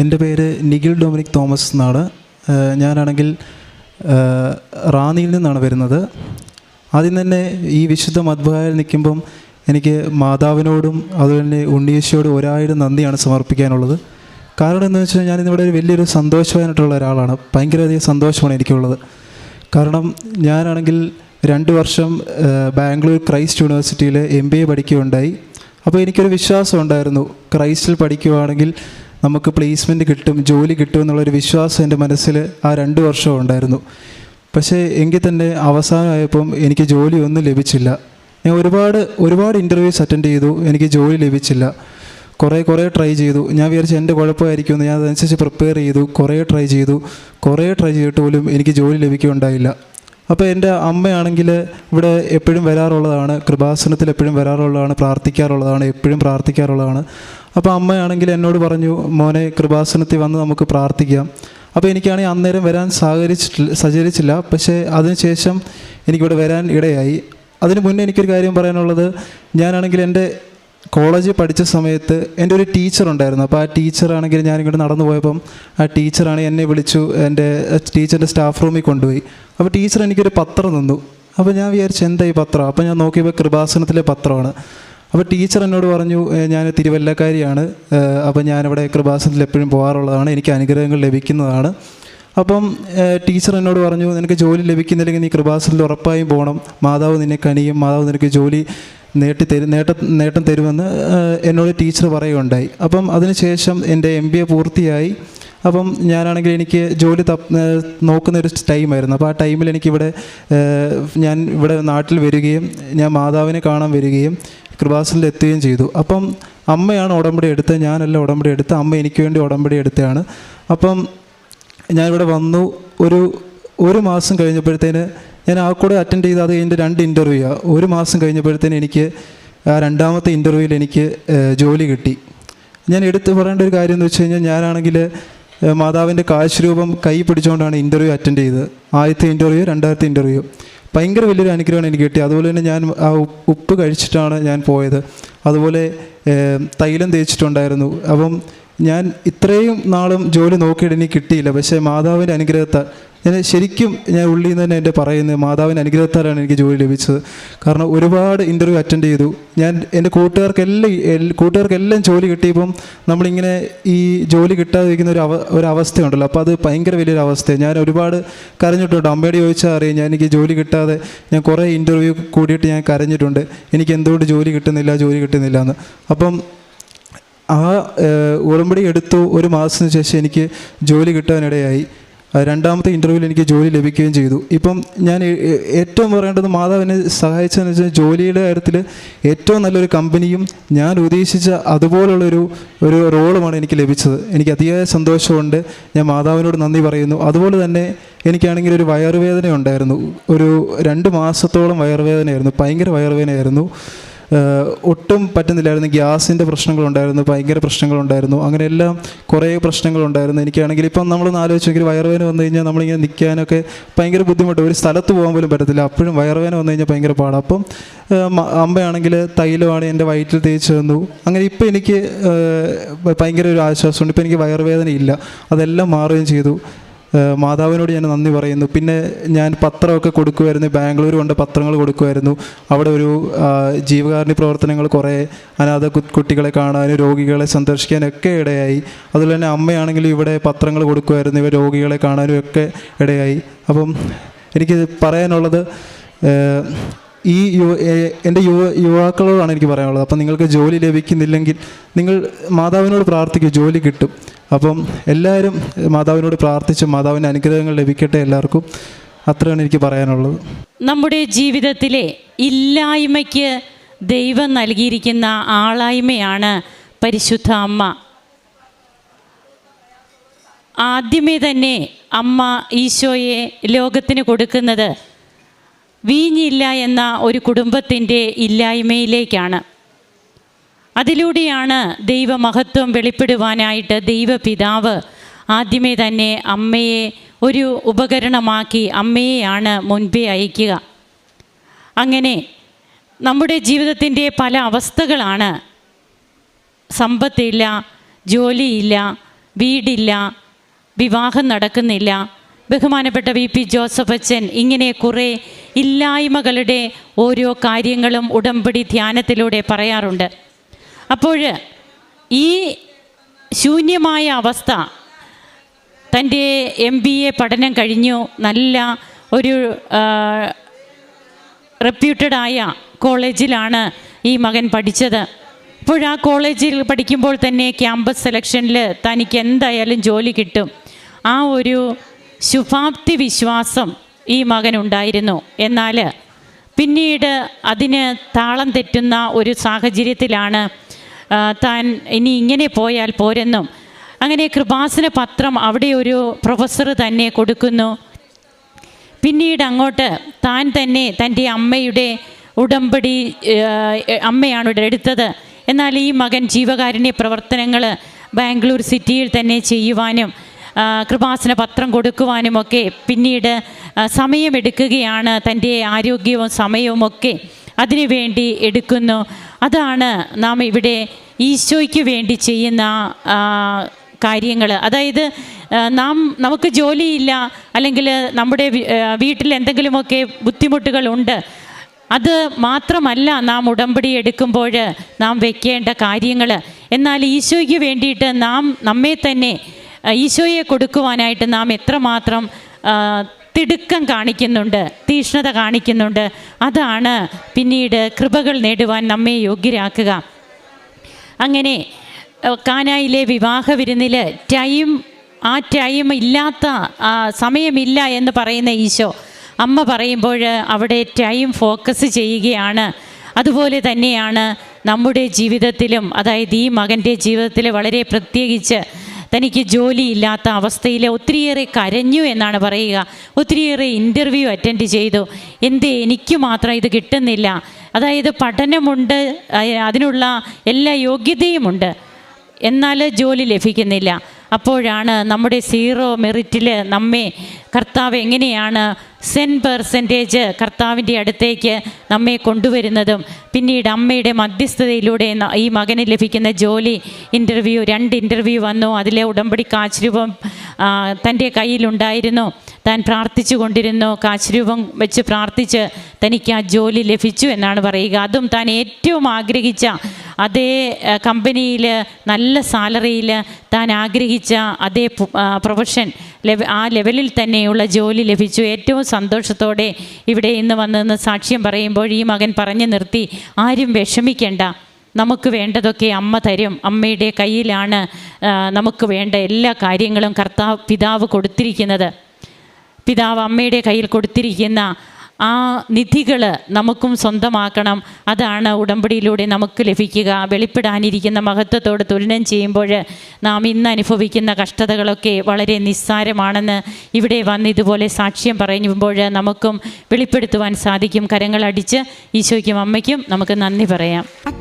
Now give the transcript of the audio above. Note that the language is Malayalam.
എന്റെ പേര് നിഖിൽ ഡൊമിനിക് തോമസ് എന്നാണ്. ഞാനാണെങ്കിൽ റാന്നിയിൽ നിന്നാണ് വരുന്നത്. ആദ്യം തന്നെ ഈ വിശുദ്ധ മദ്ഭായിൽ നിൽക്കുമ്പം എനിക്ക് മാതാവിനോടും അതുപോലെ ഉണ്ണീശോടും ഒരായിരം നന്ദിയാണ് സമർപ്പിക്കാനുള്ളത്. കാരണം എന്ന് വെച്ചാൽ ഞാനിന്നിവിടെ ഒരു വലിയൊരു സന്തോഷവാനായിട്ടുള്ള ഒരാളാണ്. ഭയങ്കരധികം സന്തോഷമാണ് എനിക്കുള്ളത്. കാരണം ഞാനാണെങ്കിൽ രണ്ട് വർഷം ബാംഗ്ലൂർ ക്രൈസ്റ്റ് യൂണിവേഴ്സിറ്റിയിൽ എം ബി എ പഠിക്കുകയുണ്ടായി. അപ്പോൾ എനിക്കൊരു വിശ്വാസം ഉണ്ടായിരുന്നു. ക്രൈസ്റ്റിൽ പഠിക്കുകയാണെങ്കിൽ നമുക്ക് പ്ലേസ്മെന്റ് കിട്ടും ജോലി കിട്ടും എന്നുള്ളൊരു വിശ്വാസം എന്റെ മനസ്സിൽ ആ രണ്ട് വർഷവും ഉണ്ടായിരുന്നു. പക്ഷേ എങ്കിൽ തന്നെ അവസാനമായപ്പം എനിക്ക് ജോലി ഒന്നും ലഭിച്ചില്ല. ഞാൻ ഒരുപാട് ഒരുപാട് ഇന്റർവ്യൂസ് അറ്റൻഡ് ചെയ്തു എനിക്ക് ജോലി ലഭിച്ചില്ല. കുറേ കുറേ ട്രൈ ചെയ്തു. ഞാൻ വിചാരിച്ചു എന്റെ കുഴപ്പമായിരിക്കുമെന്ന് ഞാൻ അതനുസരിച്ച് പ്രിപ്പയർ ചെയ്തു കുറേ ട്രൈ ചെയ്തു. കുറേ ട്രൈ ചെയ്തിട്ട് പോലും എനിക്ക് ജോലി ലഭിക്കുകയുണ്ടായില്ല. അപ്പോൾ എന്റെ അമ്മയാണെങ്കിൽ ഇവിടെ എപ്പോഴും വരാറുള്ളതാണ് കൃപാസനത്തിൽ എപ്പോഴും വരാറുള്ളതാണ് പ്രാർത്ഥിക്കാറുള്ളതാണ് എപ്പോഴും പ്രാർത്ഥിക്കാറുള്ളതാണ്. അപ്പോൾ അമ്മയാണെങ്കിൽ എന്നോട് പറഞ്ഞു മോനെ കൃപാസനത്തിൽ വന്ന് നമുക്ക് പ്രാർത്ഥിക്കാം. അപ്പോൾ എനിക്കാണെങ്കിൽ അന്നേരം വരാൻ സഹകരിച്ചിട്ടില്ല സഹകരിച്ചില്ല. പക്ഷേ അതിനുശേഷം എനിക്കിവിടെ വരാൻ ഇടയായി. അതിന് മുന്നേ എനിക്കൊരു കാര്യം പറയാനുള്ളത്. ഞാനാണെങ്കിൽ എന്റെ കോളേജിൽ പഠിച്ച സമയത്ത് എന്റെ ഒരു ടീച്ചർ ഉണ്ടായിരുന്നു. അപ്പോൾ ആ ടീച്ചറാണെങ്കിൽ ഞാനിങ്ങോട്ട് നടന്നു പോയപ്പം ആ ടീച്ചറാണ് എന്നെ വിളിച്ചു എന്റെ ടീച്ചറിന്റെ സ്റ്റാഫ് റൂമിൽ കൊണ്ടുപോയി. അപ്പോൾ ടീച്ചർ എനിക്കൊരു പത്രം തന്നു. അപ്പോൾ ഞാൻ വിചാരിച്ചു എന്താ ഈ പത്രം? അപ്പോൾ ഞാൻ നോക്കിയപ്പോൾ കൃപാസനത്തിലെ പത്രമാണ്. അപ്പോൾ ടീച്ചർ എന്നോട് പറഞ്ഞു ഞാൻ തിരുവല്ലക്കാരിയാണ്. അപ്പോൾ ഞാനിവിടെ കൃപാസനത്തിൽ എപ്പോഴും പോകാറുള്ളതാണ്. എനിക്ക് അനുഗ്രഹങ്ങൾ ലഭിക്കുന്നതാണ്. അപ്പം ടീച്ചർ എന്നോട് പറഞ്ഞു നിനക്ക് ജോലി ലഭിക്കുന്നില്ലെങ്കിൽ നീ കൃപാസനത്തിൽ ഉറപ്പായും പോകണം. മാതാവ് നിന്നെ കണിയും മാതാവ് നിനക്ക് ജോലി നേട്ടി തരും നേട്ട നേട്ടം തരുമെന്ന് എന്നോട് ടീച്ചർ പറയുകയുണ്ടായി. അപ്പം അതിനുശേഷം എന്റെ എം ബി എ പൂർത്തിയായി. അപ്പം ഞാനാണെങ്കിൽ എനിക്ക് ജോലി തപ്പ് നോക്കുന്ന ഒരു ടൈമായിരുന്നു. അപ്പോൾ ആ ടൈമിൽ എനിക്കിവിടെ ഞാൻ ഇവിടെ നാട്ടിൽ വരികയും ഞാൻ മാതാവിനെ കാണാൻ വരികയും കൃപാസനിൽ എത്തുകയും ചെയ്തു. അപ്പം അമ്മയാണ് ഉടമ്പടി എടുത്തത് ഞാനല്ല ഉടമ്പടി എടുത്തത് അമ്മ എനിക്ക് വേണ്ടി ഉടമ്പടി എടുത്തതാണ്. അപ്പം ഞാനിവിടെ വന്നു. ഒരു ഒരു മാസം കഴിഞ്ഞപ്പോഴത്തേന് ഞാൻ ആ കൂടെ അറ്റൻഡ് ചെയ്ത് അത് കഴിഞ്ഞിട്ട് രണ്ട് ഇന്റർവ്യൂ ഒരു മാസം കഴിഞ്ഞപ്പോഴത്തേന് എനിക്ക് ആ രണ്ടാമത്തെ ഇന്റർവ്യൂവിൽ എനിക്ക് ജോലി കിട്ടി. ഞാൻ എടുത്ത് പറയേണ്ട ഒരു കാര്യം എന്ന് വെച്ച് കഴിഞ്ഞാൽ ഞാനാണെങ്കിൽ മാതാവിന്റെ കാശ് കാഴ്ചരൂപം കൈ പിടിച്ചുകൊണ്ടാണ് ഇന്റർവ്യൂ അറ്റൻഡ് ചെയ്തത്. ആദ്യത്തെ ഇന്റർവ്യൂ രണ്ടാമത്തെ ഇന്റർവ്യൂ ഭയങ്കര വലിയൊരു അനുഗ്രഹമാണ് എനിക്ക് കിട്ടിയത്. അതുപോലെ തന്നെ ഞാൻ ആ ഉപ്പ് കഴിച്ചിട്ടാണ് ഞാൻ പോയത്. അതുപോലെ തൈലം തേച്ചിട്ടുണ്ടായിരുന്നു. അപ്പം ഞാൻ ഇത്രയും നാളും ജോലി നോക്കിയിട്ട് എനിക്ക് കിട്ടിയില്ല. പക്ഷേ മാതാവിന്റെ അനുഗ്രഹത്താൽ ഞാൻ ശരിക്കും ഞാൻ ഉള്ളിൽ നിന്ന് തന്നെ എന്റെ പറയുന്നത് മാതാവിന്റെ അനുഗ്രഹത്താലാണ് എനിക്ക് ജോലി ലഭിച്ചത്. കാരണം ഒരുപാട് ഇന്റർവ്യൂ അറ്റൻഡ് ചെയ്തു. ഞാൻ എന്റെ കൂട്ടുകാർക്കെല്ലാം കൂട്ടുകാർക്കെല്ലാം ജോലി കിട്ടിയപ്പം നമ്മളിങ്ങനെ ഈ ജോലി കിട്ടാതിരിക്കുന്ന ഒരു അവ ഒരു അവസ്ഥയുണ്ടല്ലോ. അപ്പോൾ അത് ഭയങ്കര വലിയൊരു അവസ്ഥയാണ് ഞാൻ ഒരുപാട് കരഞ്ഞിട്ടുണ്ട്. അമ്മയോട് ചോദിച്ചാൽ അറിയാം ഞാൻ എനിക്ക് ജോലി കിട്ടാതെ ഞാൻ കുറേ ഇന്റർവ്യൂ കൂടിയിട്ട് ഞാൻ കരഞ്ഞിട്ടുണ്ട്. എനിക്ക് എന്തുകൊണ്ട് ജോലി കിട്ടുന്നില്ല ജോലി കിട്ടുന്നില്ല എന്ന്. അപ്പം ആ ഉടമ്പടി എടുത്തു ഒരു മാസത്തിന് ശേഷം എനിക്ക് ജോലി കിട്ടാനിടയായി. രണ്ടാമത്തെ ഇന്റർവ്യൂവിൽ എനിക്ക് ജോലി ലഭിക്കുകയും ചെയ്തു. ഇപ്പം ഞാൻ ഏറ്റവും പറയേണ്ടത് മാതാവ് എന്നെ സഹായിച്ചതെന്ന് വെച്ചാൽ ജോലിയുടെ കാര്യത്തിൽ ഏറ്റവും നല്ലൊരു കമ്പനിയും ഞാൻ ഉദ്ദേശിച്ച അതുപോലുള്ളൊരു ഒരു റോളുമാണ് എനിക്ക് ലഭിച്ചത്. എനിക്ക് അതിയായ സന്തോഷമുണ്ട്. ഞാൻ മാതാവിനോട് നന്ദി പറയുന്നു. അതുപോലെ തന്നെ എനിക്കാണെങ്കിൽ ഒരു വയറുവേദന ഉണ്ടായിരുന്നു ഒരു രണ്ട് മാസത്തോളം വയറുവേദനയായിരുന്നു. ഭയങ്കര വയറുവേദനയായിരുന്നു. ഒട്ടും പറ്റുന്നില്ലായിരുന്നു. ഗ്യാസിന്റെ പ്രശ്നങ്ങളുണ്ടായിരുന്നു ഭയങ്കര പ്രശ്നങ്ങളുണ്ടായിരുന്നു. അങ്ങനെ എല്ലാം കുറേ പ്രശ്നങ്ങളുണ്ടായിരുന്നു. എനിക്കാണെങ്കിൽ ഇപ്പം നമ്മൾ ആലോചിച്ചെങ്കിൽ വയറുവേന വന്നു കഴിഞ്ഞാൽ നമ്മളിങ്ങനെ നിൽക്കാനൊക്കെ ഭയങ്കര ബുദ്ധിമുട്ട്. ഒരു സ്ഥലത്ത് പോകാൻ പോലും പറ്റത്തില്ല. അപ്പോഴും വയറുവേന വന്നു കഴിഞ്ഞാൽ ഭയങ്കര പാടാണ് അപ്പം അമ്മയാണെങ്കിൽ തൈലമാണ് എന്റെ വയറ്റിൽ തേച്ച് തന്നു. അങ്ങനെ ഇപ്പം എനിക്ക് ഭയങ്കര ഒരു ആശ്വാസമുണ്ട്. ഇപ്പം എനിക്ക് വയറുവേദന ഇല്ല അതെല്ലാം മാറുകയും ചെയ്തു. മാതാവിനോട് ഞാൻ നന്ദി പറയുന്നു. പിന്നെ ഞാൻ പത്രമൊക്കെ കൊടുക്കുമായിരുന്നു ബാംഗ്ലൂർ കൊണ്ട് പത്രങ്ങൾ കൊടുക്കുമായിരുന്നു അവിടെ ഒരു ജീവകാരുണ്യ പ്രവർത്തനങ്ങൾ കുറേ അനാഥ കുട്ടികളെ കാണാനും രോഗികളെ സന്ദർശിക്കാനൊക്കെ ഇടയായി. അതുപോലെ തന്നെ അമ്മയാണെങ്കിലും ഇവിടെ പത്രങ്ങൾ കൊടുക്കുമായിരുന്നു ഇവ രോഗികളെ കാണാനും ഒക്കെ ഇടയായി. അപ്പം എനിക്ക് പറയാനുള്ളത് ഈ യു എന്റെ യുവ യുവാക്കളോടാണ് എനിക്ക് പറയാനുള്ളത്. അപ്പം നിങ്ങൾക്ക് ജോലി ലഭിക്കുന്നില്ലെങ്കിൽ നിങ്ങൾ മാതാവിനോട് പ്രാർത്ഥിക്കും ജോലി കിട്ടും. അപ്പം എല്ലാവരും മാതാവിനോട് പ്രാർത്ഥിച്ച് മാതാവിന്റെ അനുഗ്രഹങ്ങൾ ലഭിക്കട്ടെ എല്ലാവർക്കും. അത്രയാണ് എനിക്ക് പറയാനുള്ളത്. നമ്മുടെ ജീവിതത്തിലെ ഇല്ലായ്മയ്ക്ക് ദൈവം നൽകിയിരിക്കുന്ന ആളായ്മയാണ് പരിശുദ്ധ അമ്മ. ആദ്യമേ തന്നെ അമ്മ ഈശോയെ ലോകത്തിന് കൊടുക്കുന്നത് വീഞ്ഞില്ല എന്ന ഒരു കുടുംബത്തിന്റെ ഇല്ലായ്മയിലേക്കാണ്. അതിലൂടെയാണ് ദൈവമഹത്വം വെളിപ്പെടുവാനായിട്ട് ദൈവപിതാവ് ആദ്യമേ തന്നെ അമ്മയെ ഒരു ഉപകരണമാക്കി അമ്മയെയാണ് മുൻപേ അയക്കുക. അങ്ങനെ നമ്മുടെ ജീവിതത്തിന്റെ പല അവസ്ഥകളാണ്. സമ്പത്തില്ല ജോലിയില്ല വീടില്ല വിവാഹം നടക്കുന്നില്ല ബഹുമാനപ്പെട്ട വി പി ജോസഫ് അച്ഛൻ ഇങ്ങനെ കുറേ ഇല്ലായ്മകളുടെ ഓരോ കാര്യങ്ങളും ഉടമ്പടി ധ്യാനത്തിലൂടെ പറയാറുണ്ട്. അപ്പോൾ ഈ ശൂന്യമായ അവസ്ഥ തന്റെ എം ബി എ പഠനം കഴിഞ്ഞു. നല്ല ഒരു റെപ്യൂട്ടഡായ കോളേജിലാണ് ഈ മകൻ പഠിച്ചത്. അപ്പോൾ ആ കോളേജിൽ പഠിക്കുമ്പോൾ തന്നെ ക്യാമ്പസ് സെലക്ഷനിൽ തനിക്ക് എന്തായാലും ജോലി കിട്ടും. ആ ഒരു ശുഭാപ്തി വിശ്വാസം ഈ മകനുണ്ടായിരുന്നു എന്നാൽ പിന്നീട് അതിന് താളം തെറ്റുന്ന ഒരു സാഹചര്യത്തിലാണ് താൻ ഇനി ഇങ്ങനെ പോയാൽ പോരെന്നും അങ്ങനെ കൃപാസന പത്രം അവിടെ ഒരു പ്രൊഫസർ തന്നെ കൊടുക്കുന്നു. പിന്നീട് അങ്ങോട്ട് താൻ തന്നെ തന്റെ അമ്മയുടെ ഉടമ്പടി അമ്മയാണ് ഇവിടെ എടുത്തത്. എന്നാൽ ഈ മകൻ ജീവകാരുണ്യ പ്രവർത്തനങ്ങൾ ബാംഗ്ലൂർ സിറ്റിയിൽ തന്നെ ചെയ്യുവാനും കൃപാസന പത്രം കൊടുക്കുവാനും ഒക്കെ പിന്നീട് സമയമെടുക്കുകയാണ് തന്റെ ആരോഗ്യവും സമയവും ഒക്കെ അതിനുവേണ്ടി എടുക്കുന്നു. അതാണ് നാം ഇവിടെ ഈശോയ്ക്ക് വേണ്ടി ചെയ്യുന്ന കാര്യങ്ങൾ അതായത് നാം നമുക്ക് ജോലിയില്ല അല്ലെങ്കിൽ നമ്മുടെ വീട്ടിൽ എന്തെങ്കിലുമൊക്കെ ബുദ്ധിമുട്ടുകളുണ്ട് അത് മാത്രമല്ല നാം ഉടമ്പടി എടുക്കുമ്പോൾ നാം വെക്കേണ്ട കാര്യങ്ങൾ എന്നാൽ ഈശോയ്ക്ക് വേണ്ടിയിട്ട് നാം നമ്മെ തന്നെ ഈശോയെ കൊടുക്കുവാനായിട്ട് നാം എത്രമാത്രം തിടുക്കം കാണിക്കുന്നുണ്ട് തീഷ്ണത കാണിക്കുന്നുണ്ട് അതാണ് പിന്നീട് കൃപകൾ നേടുവാൻ നമ്മെ യോഗ്യരാക്കുക. അങ്ങനെ കാനായിലെ വിവാഹ വിരുന്നിൽ ടൈം ആ ടൈം ഇല്ലാത്ത സമയമില്ല എന്ന് പറയുന്ന ഈശോ അമ്മ പറയുമ്പോൾ അവിടെ ടൈം ഫോക്കസ് ചെയ്യുകയാണ്. അതുപോലെ തന്നെയാണ് നമ്മുടെ ജീവിതത്തിലും അതായത് ഈ മകന്റെ ജീവിതത്തിൽ വളരെ പ്രത്യേകിച്ച് തനിക്ക് ജോലിയില്ലാത്ത അവസ്ഥയിൽ ഒത്തിരിയേറെ കരഞ്ഞു എന്നാണ് പറയുക. ഒത്തിരിയേറെ ഇന്റർവ്യൂ അറ്റൻഡ് ചെയ്തു. എന്തേ എനിക്ക് മാത്രം ഇത് കിട്ടുന്നില്ല. അതായത് പഠനമുണ്ട് അതിനുള്ള എല്ലാ യോഗ്യതയുമുണ്ട്. എന്നാൽ ജോലി ലഭിക്കുന്നില്ല. അപ്പോഴാണ് നമ്മുടെ സീറോ മെറിറ്റിൽ നമ്മെ കർത്താവ് എങ്ങനെയാണ് സെൻ പെർസെന്റേജ് കർത്താവിന്റെ അടുത്തേക്ക് നമ്മെ കൊണ്ടുവരുന്നതും പിന്നീട് അമ്മയുടെ മധ്യസ്ഥതയിലൂടെ ഈ മകന് ലഭിക്കുന്ന ജോലി ഇന്റർവ്യൂ രണ്ട് ഇന്റർവ്യൂ വന്നു. അതിലെ ഉടമ്പടി കാശ്രൂപം തന്റെ കയ്യിലുണ്ടായിരുന്നു. താൻ പ്രാർത്ഥിച്ചു കൊണ്ടിരുന്നു. കാശ്രൂപം വെച്ച് പ്രാർത്ഥിച്ച് തനിക്ക് ആ ജോലി ലഭിച്ചു എന്നാണ് പറയുക. അതും താൻ ഏറ്റവും ആഗ്രഹിച്ച അതേ കമ്പനിയിൽ നല്ല സാലറിയിൽ താൻ ആഗ്രഹിച്ച അതേ പ്രൊഫഷൻ ആ ലെവലിൽ തന്നെയുള്ള ജോലി ലഭിച്ചു. ഏറ്റവും സന്തോഷത്തോടെ ഇവിടെ ഇന്ന് വന്നെന്ന് സാക്ഷ്യം പറയുമ്പോൾ ഈ മകൻ പറഞ്ഞു നിർത്തി ആരും വിഷമിക്കേണ്ട. നമുക്ക് വേണ്ടതൊക്കെ അമ്മ തരും. അമ്മയുടെ കയ്യിലാണ് നമുക്ക് വേണ്ട എല്ലാ കാര്യങ്ങളും കർത്താവ് പിതാവ് കൊടുത്തിരിക്കുന്നത്. പിതാവ് അമ്മയുടെ കയ്യിൽ കൊടുത്തിരിക്കുന്ന ആ നിധികൾ നമുക്കും സ്വന്തമാക്കണം. അതാണ് ഉടമ്പടിയിലൂടെ നമുക്ക് ലഭിക്കുക. വെളിപ്പെടാനിരിക്കുന്ന മഹത്വത്തോട് തുലനം ചെയ്യുമ്പോൾ നാം ഇന്ന് അനുഭവിക്കുന്ന കഷ്ടതകളൊക്കെ വളരെ നിസ്സാരമാണെന്ന് ഇവിടെ വന്ന് ഇതുപോലെ സാക്ഷ്യം പറയുമ്പോൾ നമുക്കും വെളിപ്പെടുത്തുവാൻ സാധിക്കും. കരങ്ങളടിച്ച് ഈശോയ്ക്കും അമ്മയ്ക്കും നമുക്ക് നന്ദി പറയാം.